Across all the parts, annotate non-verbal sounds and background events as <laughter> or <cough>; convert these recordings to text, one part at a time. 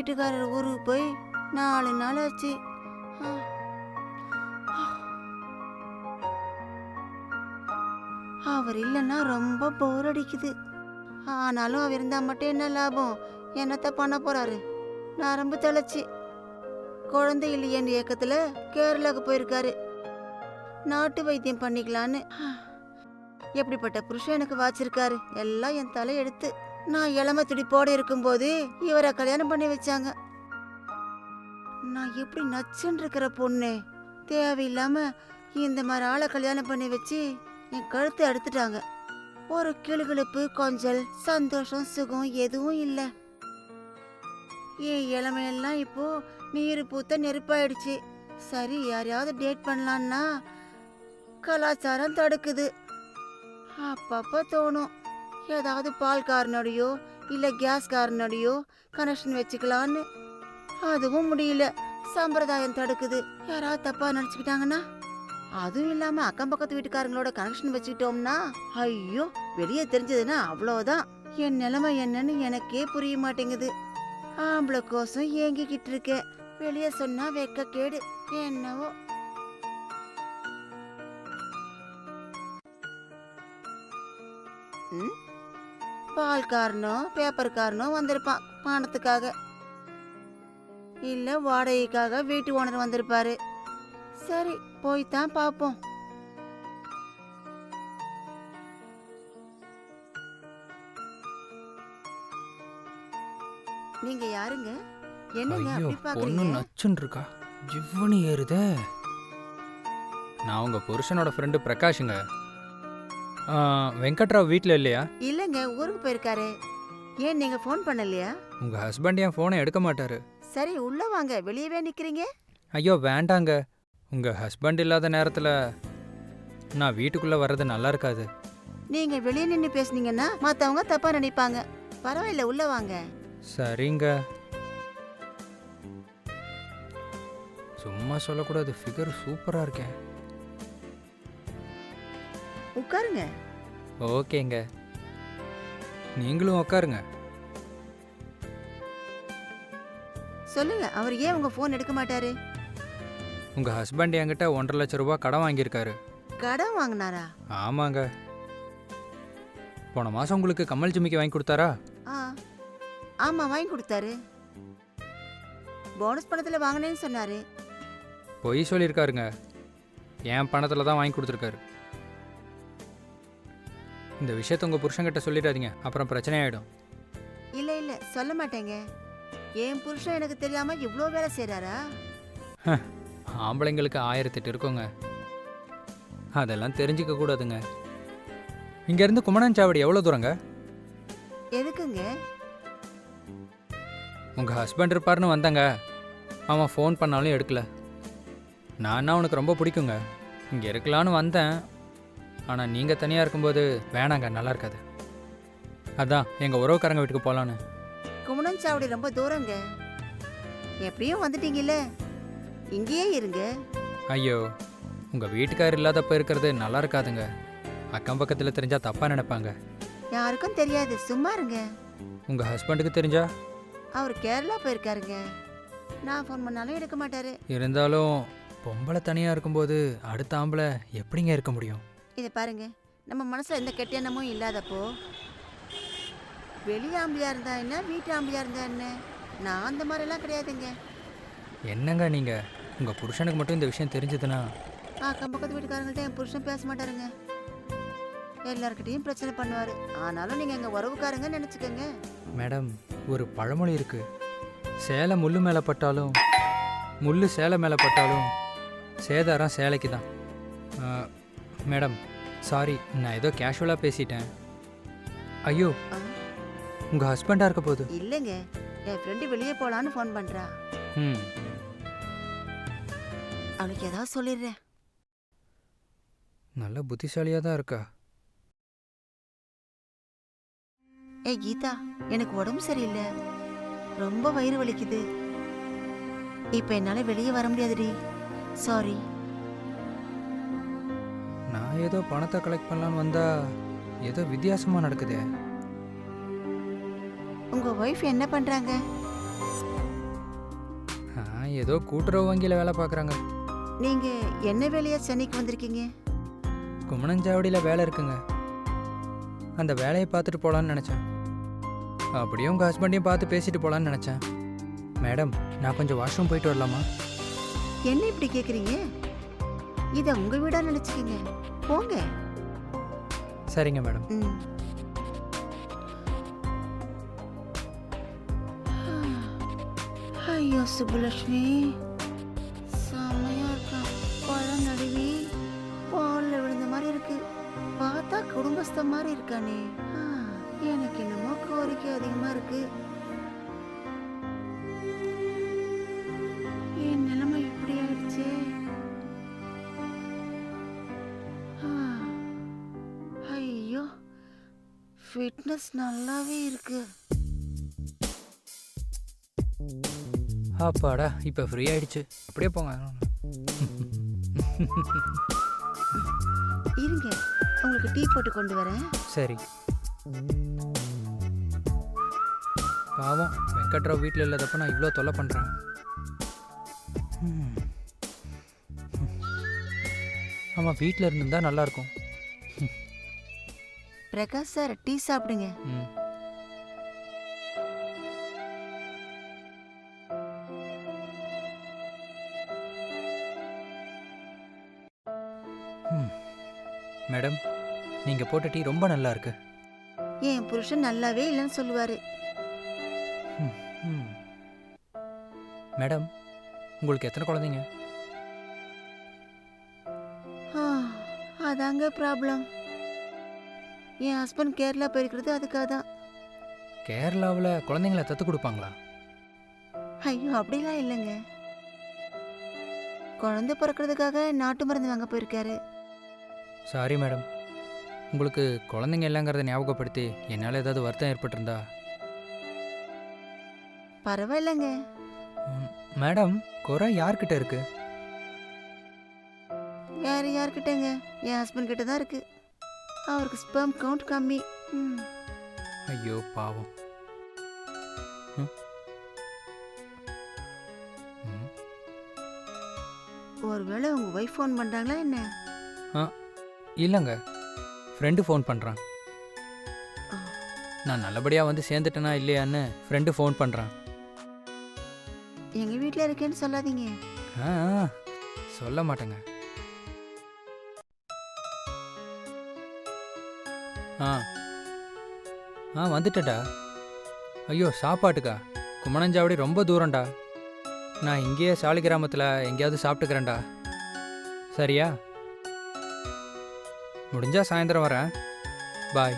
வீட்டுக்காரர் ஊருக்கு போய் நாலு நாள் ஆச்சு. அவர் இல்லைன்னா ரொம்ப போர் அடிக்குது. ஆனாலும் அவர் இருந்தால் மட்டும் என்ன லாபம்? என்னத்த பண்ண போறாரு? நரம்பு தளர்ச்சி. குழந்தை இல்லையேன்னு இயக்கத்தில் கேரளாவுக்கு போயிருக்காரு. நாட்டு வைத்தியம் பண்ணிக்கலான்னு. எப்படிப்பட்ட புருஷன் எனக்கு வாச்சிருக்காரு? எல்லாம் என் தலை எடுத்து நான் இளம துடிப்போட இருக்கும்போது இவரை கல்யாணம் பண்ணி வச்சாங்க. நான் எப்படி நச்சுன்னு இருக்கிற பொண்ணு. தேவையில்லாம இந்த மாதிரி ஆளை கல்யாணம் பண்ணி வச்சு என் கழுத்தை எடுத்துட்டாங்க ஒரு கிளுகிழப்பு கொஞ்சல் சந்தோஷம் சுகம் எதுவும் இல்லை. என் இளமையெல்லாம் இப்போ நீர் பூத்த நெருப்பாயிடுச்சு. சரி யாரையாவது டேட் பண்ணலான்னா கலாச்சாரம் தடுக்குது. அப்பப்போ தோணும். ஏதாவது பால்காரனோடையோ இல்லை கேஸ்காரனோடையோ கனெக்ஷன் வச்சுக்கலான்னு. அதுவும் முடியல. சம்பிரதாயம் தடுக்குது. யாராவது தப்பாக நினச்சிக்கிட்டாங்கன்னா? அதுவும் இல்லாமல் அக்கம் பக்கத்து வீட்டுக்காரங்களோட கனெக்ஷன் வச்சுக்கிட்டோம்னா? ஐயோ வெளியே தெரிஞ்சதுன்னா அவ்வளோதான் என் நிலைமை என்னன்னு எனக்கே புரிய மாட்டேங்குது. ஆம்பளை கோசம் ஏங்கிக்கிட்டு இருக்கேன் வெளியே சொன்னா வெக்க கேடு. என்னவோ. ம்? பால்காரனோ பேப்பர்காரனோ வந்திருப்பான் பணத்துக்காக இல்ல வாடகைக்காக வீட்டு ஓனர் வந்திருப்பாரு. சரி போய் தான் பார்ப்போம் நீங்க யாருங்க? என்னங்க ஐயோ அப்படி பொண்ணு பாக்குறீங்க? நச்சுன்னு இருக்கா ஜிவ்வனி ஏறுதே. நான் உங்கள் புருஷனோட ஃப்ரெண்டு பிரகாஷுங்க. வெங்கட்ராவ் வீட்டில் இல்லையா? இல்லங்க ஊருக்கு போயிருக்காரு. ஏன் நீங்க ஃபோன் பண்ணலையா? உங்கள் ஹஸ்பண்ட் என் ஃபோனை எடுக்க மாட்டாரு. சரி உள்ள வாங்க. வெளியவே நிக்கிறீங்க? ஐயோ வேண்டாங்க. உங்கள் ஹஸ்பண்ட் இல்லாத நேரத்தில் நான் வீட்டுக்குள்ளே வர்றது நல்லா இருக்காது. நீங்க வெளியே நின்னு பேசுனீங்கன்னா மத்தவங்க தப்பா நினைப்பாங்க. பரவாயில்ல உள்ள வாங்க. சரிங்க. சும்மா சொல்லக்கூடாது ஃபிகர் சூப்பராக இருக்கேன். உட்காருங்க. ஓகேங்க. நீங்களும் உட்காருங்க. சொல்லுங்க அவர் ஏன் உங்க ஃபோன் எடுக்க மாட்டாரு? உங்கள் ஹஸ்பண்ட் என்கிட்ட ஒன்றரை லட்ச ரூபா கடன் வாங்கியிருக்காரு. கடன் வாங்கினாரா? ஆமாங்க. போன மாதம் உங்களுக்கு கமல் ஜிமிக்கி வாங்கி கொடுத்தாரா? ஆ ஆமா வாங்கி கொடுத்தாரு. போனஸ் பணத்துல வாங்கினேன்னு சொன்னாரு. பொய் சொல்லியிருக்காருங்க. என் பணத்தில் தான் வாங்கி கொடுத்துருக்காரு. இந்த விஷயத்த உங்கள் புருஷன்கிட்ட சொல்லிடாதீங்க. அப்புறம் பிரச்சனை ஆகிடும் இல்ல இல்ல. சொல்ல மாட்டேங்க. என் புருஷன் எனக்கு தெரியாம இவ்ளோ வேலை செய்றாரா? ஆம்பளைங்களுக்கு ஆயிரத்தெட்டு இருக்குங்க. அதெல்லாம் தெரிஞ்சிக்க கூடாதுங்க. இங்கேருந்து குமணன்சாவடி எவ்வளோ தூரங்க? எதுக்குங்க? உங்கள் ஹஸ்பண்ட் இருப்பாருன்னு வந்தங்க. அவன் ஃபோன் பண்ணாலும் எடுக்கல. நான் அவனுக்கு ரொம்ப பிடிக்குங்க? இங்கே இருக்கலான்னு வந்தேன். ஆனால் நீங்கள் தனியாக இருக்கும்போது வேணாங்க நல்லா இருக்காது. அதான் எங்கள் உறவுக்காரங்க வீட்டுக்கு போகலான்னு குமணன்சாவடி ரொம்ப தூரங்க. எப்படியும் வந்துட்டீங்கல்ல? இங்கேயே இருங்க. ஐயோ உங்கள் வீட்டுக்கார் இல்லாதப்ப இருக்கிறது நல்லா இருக்காதுங்க. அக்கம் பக்கத்தில் தெரிஞ்சால் தப்பாக நினைப்பாங்க. யாருக்கும் தெரியாது சும்மா இருங்க. உங்கள் ஹஸ்பண்டுக்கு தெரிஞ்சா? அவர் கேரளா போயிருக்காருங்க. நான் ஃபோன் பண்ணாலும் எடுக்க மாட்டாரு. இருந்தாலும் பொம்பளை தனியாக இருக்கும்போது அடுத்த ஆம்பளை எப்படிங்க இருக்க முடியும்? இதை பாருங்க. நம்ம மனசுல எந்த கெட்ட எண்ணமும் இல்லாதப்போ வெளி ஆம்பளையா இருந்தா என்ன வீட்டு ஆம்பளையா இருந்தா என்ன? நான் அந்த மாதிரிலாம் கிடையாதுங்க. என்னங்க நீங்கள் உங்கள் புருஷனுக்கு மட்டும் இந்த விஷயம் தெரிஞ்சதுன்னா? அக்கம் பக்கத்து வீட்டுக்காரங்கள்ட்ட என் புருஷன் பேச மாட்டாருங்க. எல்லார்கிட்டயும் பிரச்சனை பண்ணுவாரு. ஆனாலும் நீங்க எங்க உறவுக்காரங்க நினைச்சுக்கோங்க. மேடம் ஒரு பழமொழி இருக்கு. சேலை முள்ளு மேலே பட்டாலும் முள்ளு சேலை மேலே பட்டாலும் சேதாரம் சேலைக்கு தான் மேடம் சாரி நான் ஏதோ கேஷுவலாக பேசிட்டேன். ஐயோ உங்கள் ஹஸ்பண்டாக இருக்க போகுது. இல்லைங்க. என் ஃப்ரெண்டு வெளியே போலான்னு ஃபோன் பண்றா. ம். அவளுக்கு ஏதாவது சொல்லிடுறேன். நல்ல புத்திசாலியாக தான் இருக்கா? ஏய் கீதா எனக்கு உடம்பு சரியில்லை. ரொம்ப வயிறு வலிக்குது. இப்போ என்னால வெளியே வர முடியாதுடி. சாரி நான் ஏதோ பணத்தை கலெக்ட் பண்ணலான்னு வந்தா ஏதோ வித்தியாசமாக நடக்குதே. உங்க ஒய்ஃப் என்ன பண்றாங்க? ஏதோ கூட்டுறவு வங்கியில் வேலை பார்க்குறாங்க. நீங்க என்ன வேலையா சென்னைக்கு வந்திருக்கீங்க? குமணஞ்சாவடியில் வேலை இருக்குங்க. அந்த வேலையை பார்த்துட்டு போகலான்னு நினச்சேன். அப்படியே உங்கள் ஹஸ்பண்டையும் பார்த்து பேசிட்டு போகலான்னு நினச்சேன். மேடம் நான் கொஞ்சம் வாஷ்ரூம் போயிட்டு வரலாமா? என்ன இப்படி கேக்குறீங்க? இத உங்க வீடா நினைச்சுக்கீங்க. போங்க. சரிங்க மேடம். ம். ஐயோ சுப்புலட்சுமி. செம்மையா இருக்கா. பழம் நடுவி பால்ல விழுந்த மாதிரி இருக்கு. பார்த்தா குடும்பஸ்த மாதிரி இருக்கானே ஆ, எனக்கு என்னமோ கோரிக்கை அதிகமா இருக்கு. ஃபிட்னஸ் நல்லாவே இருக்கு. அப்பாடா இப்போ ஃப்ரீ ஆயிடுச்சு. அப்படியே போங்க. இருங்க உங்களுக்கு டீ போட்டு கொண்டு வரேன். சரி. பாவம் வெங்கட்ராவ் வீட்டில் இல்லாதப்ப நான் இவ்வளோ தொல்லை பண்ணுறேன் ஆமாம் வீட்டில் இருந்திருந்தா நல்லாயிருக்கும் பிரகாஷ் சார் டீ சாப்பிடுங்க. மேடம் நீங்கள் போட்ட டீ ரொம்ப நல்லா இருக்கு. என் புருஷன் நல்லாவே இல்லைன்னு சொல்லுவாரு. மேடம் உங்களுக்கு எத்தனை குழந்தைங்க? ஆ, அதாங்க ப்ராப்ளம். என் ஹஸ்பண்ட் கேரளா போயிருக்கிறது அதுக்காக தான் கேரளாவில் குழந்தைங்கள தத்து கொடுப்பாங்களா? ஐயோ அப்படிலாம் இல்லைங்க. குழந்தை பிறக்கிறதுக்காக நாட்டு மருந்து வாங்க போயிருக்காரு. சாரி மேடம் உங்களுக்கு குழந்தைங்க இல்லைங்கிறத ஞாபகப்படுத்தி என்னால் ஏதாவது வருத்தம் ஏற்பட்டிருந்தா? பரவாயில்லைங்க. ம், மேடம் குறை யார்கிட்ட இருக்கு? வேற யார்கிட்டங்க? என் ஹஸ்பண்ட் கிட்ட தான் இருக்கு. அவருக்கு ஸ்பெர்ம் கவுண்ட் கம்மி. ம். ஐயோ பாவம். ம். ம். ஒருவேளை உங்க ஒய்ஃப் ஃபோன் பண்றாங்களா என்ன? இல்லைங்க. ஃப்ரெண்டு ஃபோன் பண்ணுறான் ஆ. நான் நல்லபடியாக வந்து சேர்ந்துட்டேனா இல்லையான்னு ஃப்ரெண்டு ஃபோன் பண்ணுறான் எங்க வீட்ல இருக்கேன்னு சொல்லாதீங்க. ஆ ஆ, சொல்ல மாட்டேங்க. ஆ. ஆ வந்துட்டடா ஐயோ சாப்பாட்டுக்கா? குமணஞ்சாவடி ரொம்ப தூரம்டா. நான் இங்கேயே சாலி கிராமத்தில் எங்கேயாவது சாப்பிட்டுக்கிறேன்டா. சரியா? முடிஞ்சா சாயந்தரம் வரேன். பாய்.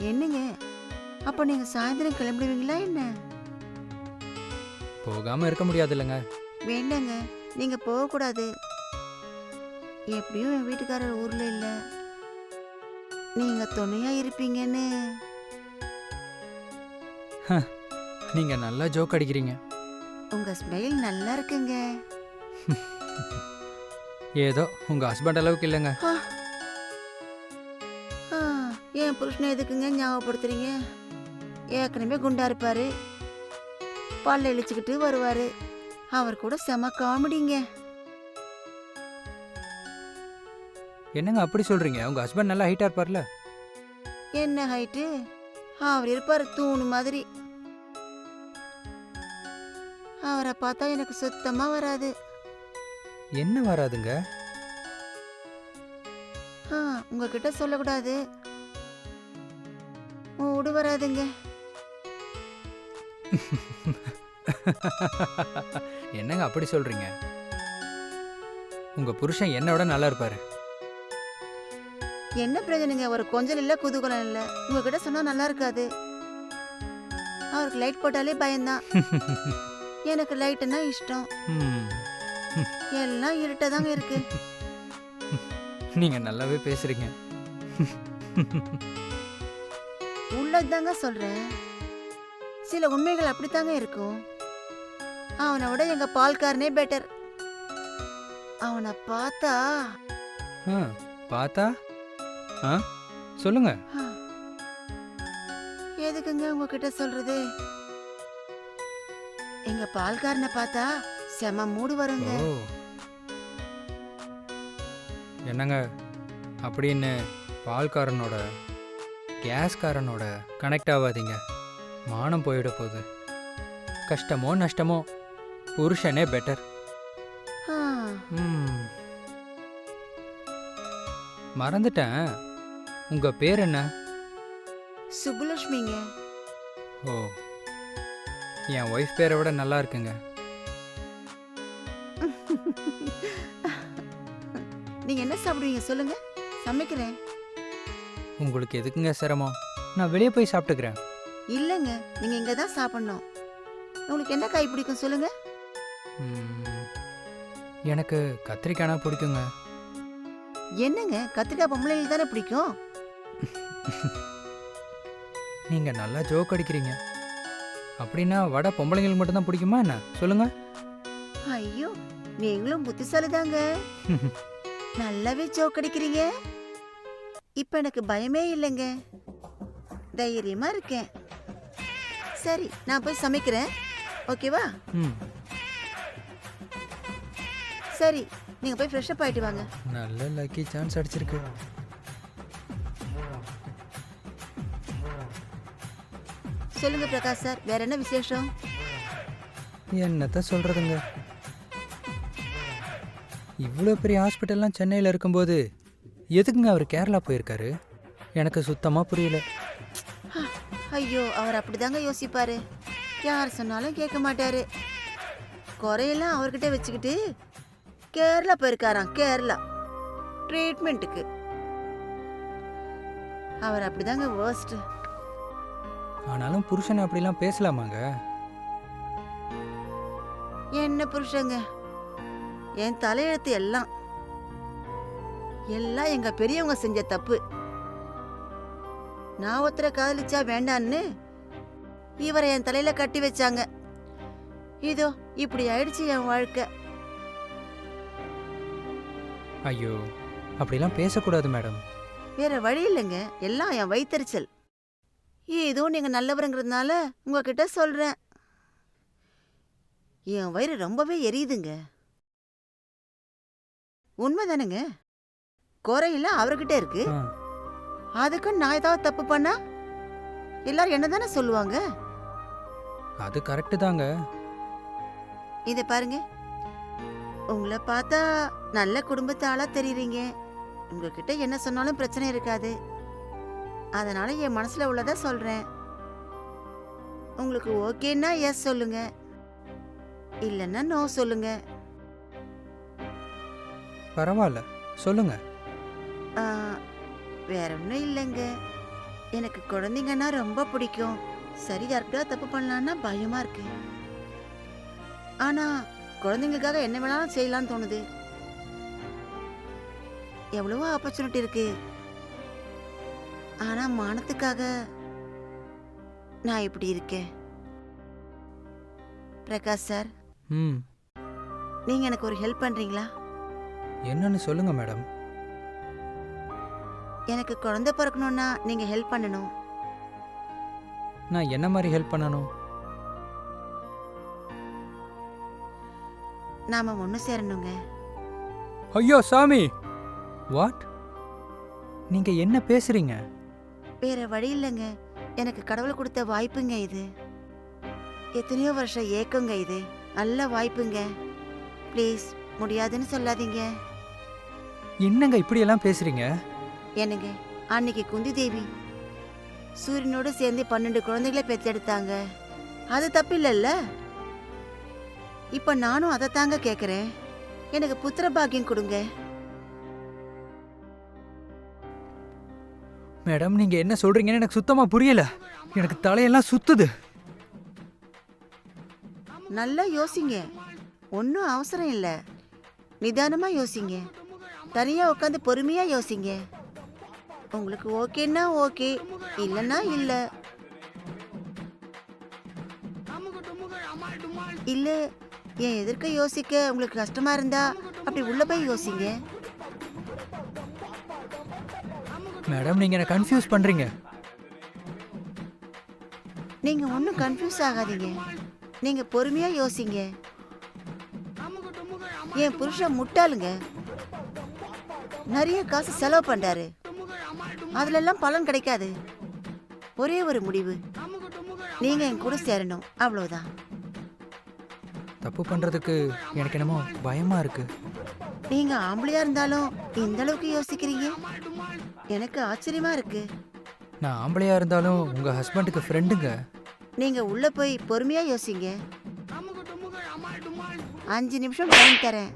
என்னங்க? அப்ப நீங்க சாயந்தரம் கிளம்பிடுவீங்களா என்ன? போகாமல் இருக்க முடியாது இல்லைங்க வேண்டாங்க. நீங்க போக கூடாது எப்படியும் என் வீட்டுக்காரர் ஊர்ல இல்ல. நீங்க துணையா இருப்பீங்கன்னு. நீங்கள் நல்லா ஜோக் அடிக்கிறீங்க. உங்க ஸ்மைல் நல்லா இருக்குங்க. ஏதோ உங்கள் ஹஸ்பண்ட் அளவுக்கு இல்லைங்க. ஆ, என் புருஷனை எதுக்குங்க ஞாபகப்படுத்துறீங்க? ஏற்கனவே குண்டா இருப்பாரு. பல்ல இழிச்சுக்கிட்டு வருவாரு. அவர் கூட செம காமெடிங்க. என்னங்க அப்படி சொல்கிறீங்க உங்கள் ஹஸ்பண்ட் நல்லா ஹைட்டாக இருப்பார்ல? என்ன ஹைட்டு அவர் இருப்பாரு தூணு மாதிரி. அவரை பார்த்தா எனக்கு சுத்தமா வராது. என்ன வராதுங்க? ஆ உங்ககிட்ட சொல்லக்கூடாது. மூடு வராதுங்க. <laughs> என்னங்க அப்படி சொல்றீங்க? உங்க புருஷன் என்னோட நல்லா இருப்பாரு. என்ன பிரயோஜனங்க? ஒரு கொஞ்சம் இல்ல குதூகலம் இல்ல. உங்ககிட்ட சொன்னா நல்லா இருக்காது. அவருக்கு லைட் போட்டாலே பயம்தான். <laughs> எனக்கு லைட்டுன்னா இஷ்டம். எல்லாம் இருட்டதாங்க இருக்கு. நீங்க நல்லாவே பேசுறீங்க. உள்ளதாங்க சொல்றேன். சில உண்மைகள் அப்படித்தாங்க இருக்கும். அவனை விட எங்க பால்காரனே பெட்டர் அவனை பார்த்தா பார்த்தா? ஆ? சொல்லுங்க. எதுக்குங்க உங்ககிட்ட சொல்றது? எங்க பால்காரனை பார்த்தா செம மூடு வருங்க. ஓ. என்னங்க? அப்படின்னு பால்காரனோட கேஸ்காரனோட கனெக்ட் ஆகாதீங்க. மானம் போயிட போகுது. கஷ்டமோ நஷ்டமோ புருஷனே பெட்டர் ம். மறந்துட்டேன். உங்க பேர் என்ன? சுப்புலட்சுமிங்க. ஓ. என் ஒய்ஃப் பேரை விட நல்லா இருக்குங்க. நீங்க என்ன சாப்பிடுவீங்க சொல்லுங்க. சமைக்கிறேன். உங்களுக்கு எதுக்குங்க சிரமம்? நான் வெளியே போய் சாப்பிட்டுக்கிறேன். இல்லைங்க நீங்க இங்க தான் சாப்பிடணும். உங்களுக்கு என்ன காய் பிடிக்கும் சொல்லுங்க. ம். எனக்கு கத்திரிக்காய்னா பிடிக்குங்க. என்னங்க கத்திரிக்காய் பொம்பளைங்களுக்கு தானே பிடிக்கும்? <laughs> நீங்க நல்லா ஜோக் அடிக்கிறீங்க. அப்படின்னா வடை பொம்பளைங்களுக்கு மட்டும்தான் பிடிக்குமா என்ன? சொல்லுங்க. ஐயோ நீங்களும் புத்திசாலி தாங்க <laughs> நல்லாவே ஜோக் அடிக்கிறீங்க. இப்ப எனக்கு பயமே இல்லைங்க. தைரியமா இருக்கேன். சரி நான் போய் சமைக்கிறேன். ஓகேவா? சரி நீங்க போய் ஃப்ரெஷ் அப் ஆயிட்டு வாங்க. நல்ல லக்கி சான்ஸ் அடிச்சிருக்கு. சொல்லுங்க பிரகாஷ் சார் வேற என்ன விசேஷம்? என்னத்த சொல்றதுங்க? இவ்வளோ பெரிய ஹாஸ்பிட்டல்லாம் சென்னையில் இருக்கும்போது எதுக்குங்க அவர் கேரளா போயிருக்காரு? எனக்கு சுத்தமாக புரியல. ஐயோ அவர் அப்படிதாங்க யோசிப்பாரு. யார் சொன்னாலும் கேட்க மாட்டாரு. குறையெல்லாம் அவர்கிட்ட வச்சுக்கிட்டு கேரளா போயிருக்காராம் கேரளா. ட்ரீட்மெண்ட்டுக்கு அவர் அப்படிதாங்க worst. ஆனாலும் புருஷனை அப்படிலாம் பேசலாமாங்க? என்ன புருஷங்க? என் தலையெழுத்து எல்லாம். எல்லாம் எங்க பெரியவங்க செஞ்ச தப்பு. நான் ஒருத்தரை காதலிச்சா வேண்டான்னு இவரை என் தலையில கட்டி வச்சாங்க. இதோ இப்படி ஆயிடுச்சு என் வாழ்க்கை. ஐயோ அப்படிலாம் பேசக்கூடாது மேடம். வேற வழி இல்லைங்க. எல்லாம் என் வயித்தறிச்சல் ஏதோ நீங்க நல்லவருங்கிறதுனால உங்ககிட்ட சொல்றேன். என் வயிறு ரொம்பவே எரியுதுங்க. உண்மைதானுங்க. குறையெல்லாம் அவர்கிட்ட இருக்கு. ஆ. அதுக்கு நான் ஏதாவது தப்பு பண்ணா எல்லாரும் என்ன தானே சொல்லுவாங்க? அது கரெக்டு தாங்க. இத பாருங்க. உங்களை பார்த்தா நல்ல குடும்பத்து ஆளா தெரியுறீங்க. உங்ககிட்ட என்ன சொன்னாலும் பிரச்சனை இருக்காது. அதனால என் மனசுல உள்ளத சொல்றேன். உங்களுக்கு ஓகேன்னா எஸ் சொல்லுங்க. இல்லைன்னா நோ சொல்லுங்க. பரவாயில்ல சொல்லுங்க. ஆ, வேற ஒன்றும் இல்லைங்க. எனக்கு குழந்தைங்கன்னா ரொம்ப பிடிக்கும். சரி கரெக்டாக தப்பு பண்ணலான்னா பயமா இருக்கு. ஆனா குழந்தைங்களுக்காக என்ன வேணாலும் செய்யலாம்னு தோணுது. எவ்வளவோ ஆப்பர்ச்சுனிட்டி இருக்கு. ஆனா மானத்துக்காக நான் இப்படி இருக்கேன். பிரகாஷ் சார். ம். நீங்க எனக்கு ஒரு ஹெல்ப் பண்றீங்களா? என்னன்னு சொல்லுங்க மேடம். எனக்கு குழந்தை பிறக்கணும்னா நீங்க ஹெல்ப் பண்ணணும். நான் என்ன மாதிரி ஹெல்ப் பண்ணணும்? நாம ஒன்று சேரணுங்க. ஐயோ சாமி! வாட்? நீங்க என்ன பேசுறீங்க? வேற வழி இல்லைங்க. எனக்கு கடவுள் கொடுத்த வாய்ப்புங்க இது. எத்தனையோ வருஷம் ஏக்கங்க இது. நல்ல வாய்ப்புங்க. ப்ளீஸ் முடியாதுன்னு சொல்லாதீங்க. என்னங்க இப்படியெல்லாம் பேசுறீங்க? என்னங்க அன்னைக்கு குந்தி தேவி சூரியனோட சேர்ந்து பன்னெண்டு குழந்தைகளை பெற்றெடுத்தாங்க. அது தப்பு இல்லைல்ல இப்ப நானும் அதை தாங்க கேட்குறேன் எனக்கு புத்திர பாக்கியம் கொடுங்க. மேடம் நீங்கள் என்ன சொல்கிறீங்கன்னு எனக்கு சுத்தமாக புரியல. எனக்கு தலையெல்லாம் சுத்துது. நல்லா யோசிங்க. ஒன்றும் அவசரம் இல்லை. நிதானமாக யோசிங்க. தனியாக உட்காந்து பொறுமையாக யோசிங்க. உங்களுக்கு ஓகேன்னா ஓகே இல்லைன்னா இல்லை. இல்லை என் எதிர்க்க யோசிக்க உங்களுக்கு கஷ்டமாக இருந்தா அப்படி உள்ளே போய் யோசிங்க. மேடம் நீங்க என்ன கன்ஃபியூஸ் பண்றீங்க? நீங்க ஒன்றும் கன்ஃபியூஸ் ஆகாதீங்க. நீங்க பொறுமையா யோசிங்க. என் புருஷன் முட்டாளுங்க. நிறைய காசு செலவு பண்றாரு. அதுல எல்லாம் பலன் கிடைக்காது. ஒரே ஒரு முடிவு. நீங்க என் கூட சேரணும். அவ்வளவுதான். தப்பு பண்ணுறதுக்கு எனக்கு என்னமோ பயமாக இருக்கு. நீங்க ஆம்பளையா இருந்தாலும் இந்த அளவுக்கு யோசிக்கிறீங்க? எனக்கு ஆச்சரியமா இருக்கு. நான் ஆம்பளையாக இருந்தாலும் உங்கள் ஹஸ்பண்டுக்கு ஃப்ரெண்டுங்க நீங்க உள்ள போய் பொறுமையா யோசிங்க. அஞ்சு நிமிஷம் டைம் தரேன்.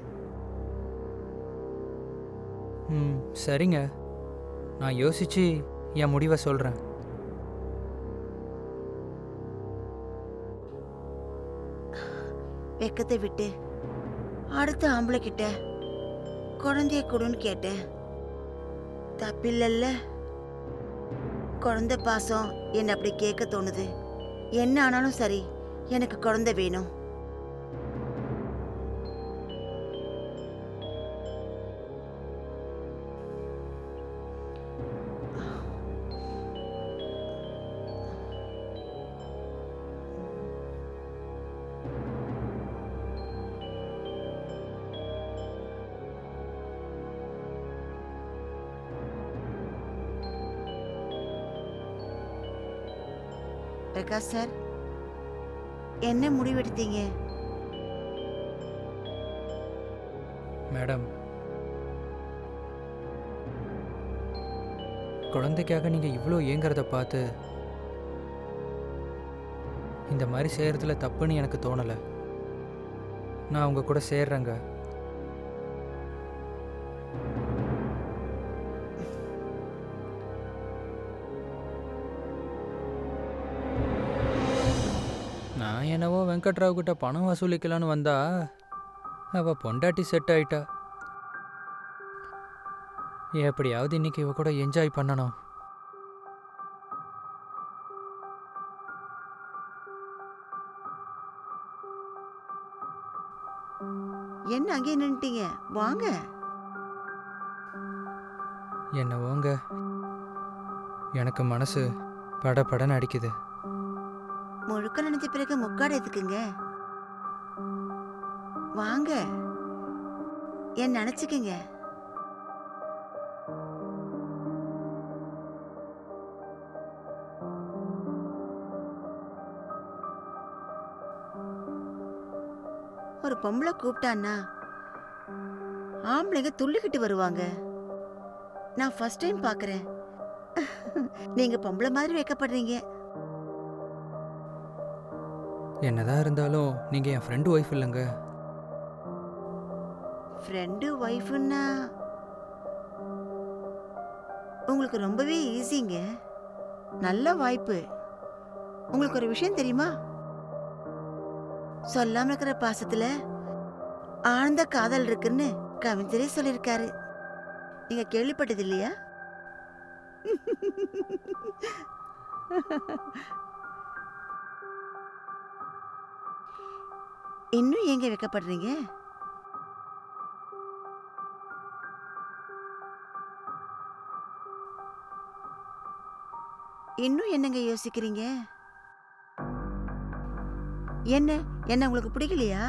ம் சரிங்க. நான் யோசிச்சு என் முடிவை சொல்கிறேன் வெக்கத்தை விட்டு அடுத்த ஆம்பளை கிட்ட குழந்தைய கொடுன்னு கேட்டேன். தப்பில்லல்ல. குழந்தை பாசம் என்னை அப்படி கேட்க தோணுது. என்ன ஆனாலும் சரி எனக்கு குழந்தை வேணும். பிரகாஷ் சார்? என்ன முடிவெடுத்தீங்க? மேடம். குழந்தைக்காக நீங்கள் இவ்வளோ ஏங்குறத பார்த்து இந்த மாதிரி செய்கிறதுல தப்புன்னு எனக்கு தோணலை. நான் உங்கள் கூட சேர்றேங்க. நான் என்னவோ வெங்கட்ராவ் கிட்ட பணம் வசூலிக்கலான்னு வந்தா அவ பொண்டாட்டி செட் ஆயிட்டா. எப்படியாவது இன்னைக்கு இவ கூட என்ஜாய் பண்ணணும். என்ன அங்கேயே நின்னுட்டீங்க? வாங்க. என்னவோங்க? எனக்கு மனசு படபடன்னு அடிக்குது. முழுக்க நினைச்ச பிறகு முக்காடு எதுக்குங்க? வாங்க. என் நினச்சிக்கங்க ஒரு பொம்பளை கூப்பிட்டான்னா ஆம்பளைங்க துள்ளிக்கிட்டு வருவாங்க. நான் ஃபர்ஸ்ட் டைம் பார்க்குறேன் <laughs> நீங்கள் பொம்பளை மாதிரி வைக்கப்படுறீங்க. என்னதான் இருந்தாலும் நீங்கள் என் ஃப்ரெண்டு ஒய்ஃப் இல்லைங்க. ஃப்ரெண்டு ஒய்ஃப்னா உங்களுக்கு ரொம்பவே ஈஸிங்க நல்ல வாய்ப்பு. உங்களுக்கு ஒரு விஷயம் தெரியுமா? சொல்லாம இருக்கிற பாசத்துல ஆழ்ந்த காதல் இருக்குன்னு கவிஞரே சொல்லியிருக்காரு. நீங்க கேள்விப்பட்டது இல்லையா? <laughs> இன்னும் ஏங்க வைக்கப்படுறீங்க? இன்னும் என்னங்க யோசிக்கிறீங்க? என்ன என்ன உங்களுக்கு பிடிக்கலையா?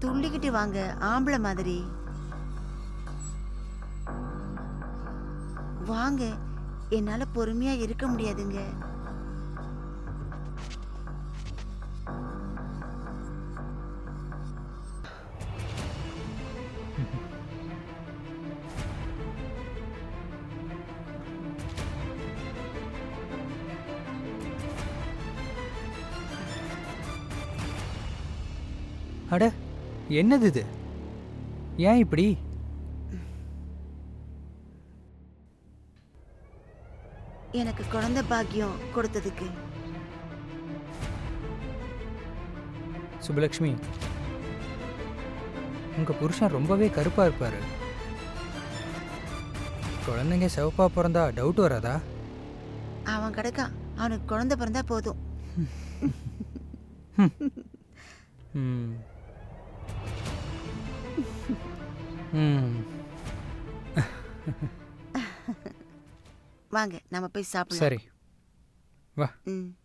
துள்ளிக்கிட்டு வாங்க ஆம்பளை மாதிரி. வாங்க என்னால பொறுமையா இருக்க முடியாதுங்க. என்னது இது? ஏன் இப்படி? எனக்கு குழந்தை பாக்கியம் கொடுத்ததுக்கு. சுபலக்ஷ்மி உங்கள் புருஷன் ரொம்பவே கருப்பாக இருப்பார். குழந்தைங்க சிவப்பா பிறந்தா டவுட் வராதா? அவன் கிடக்கான் அவனுக்கு குழந்தை பிறந்தா போதும். <laughs> ம். வாங்க நம்ம போய் சாப்பிடலாம். சரி. வா. ம்.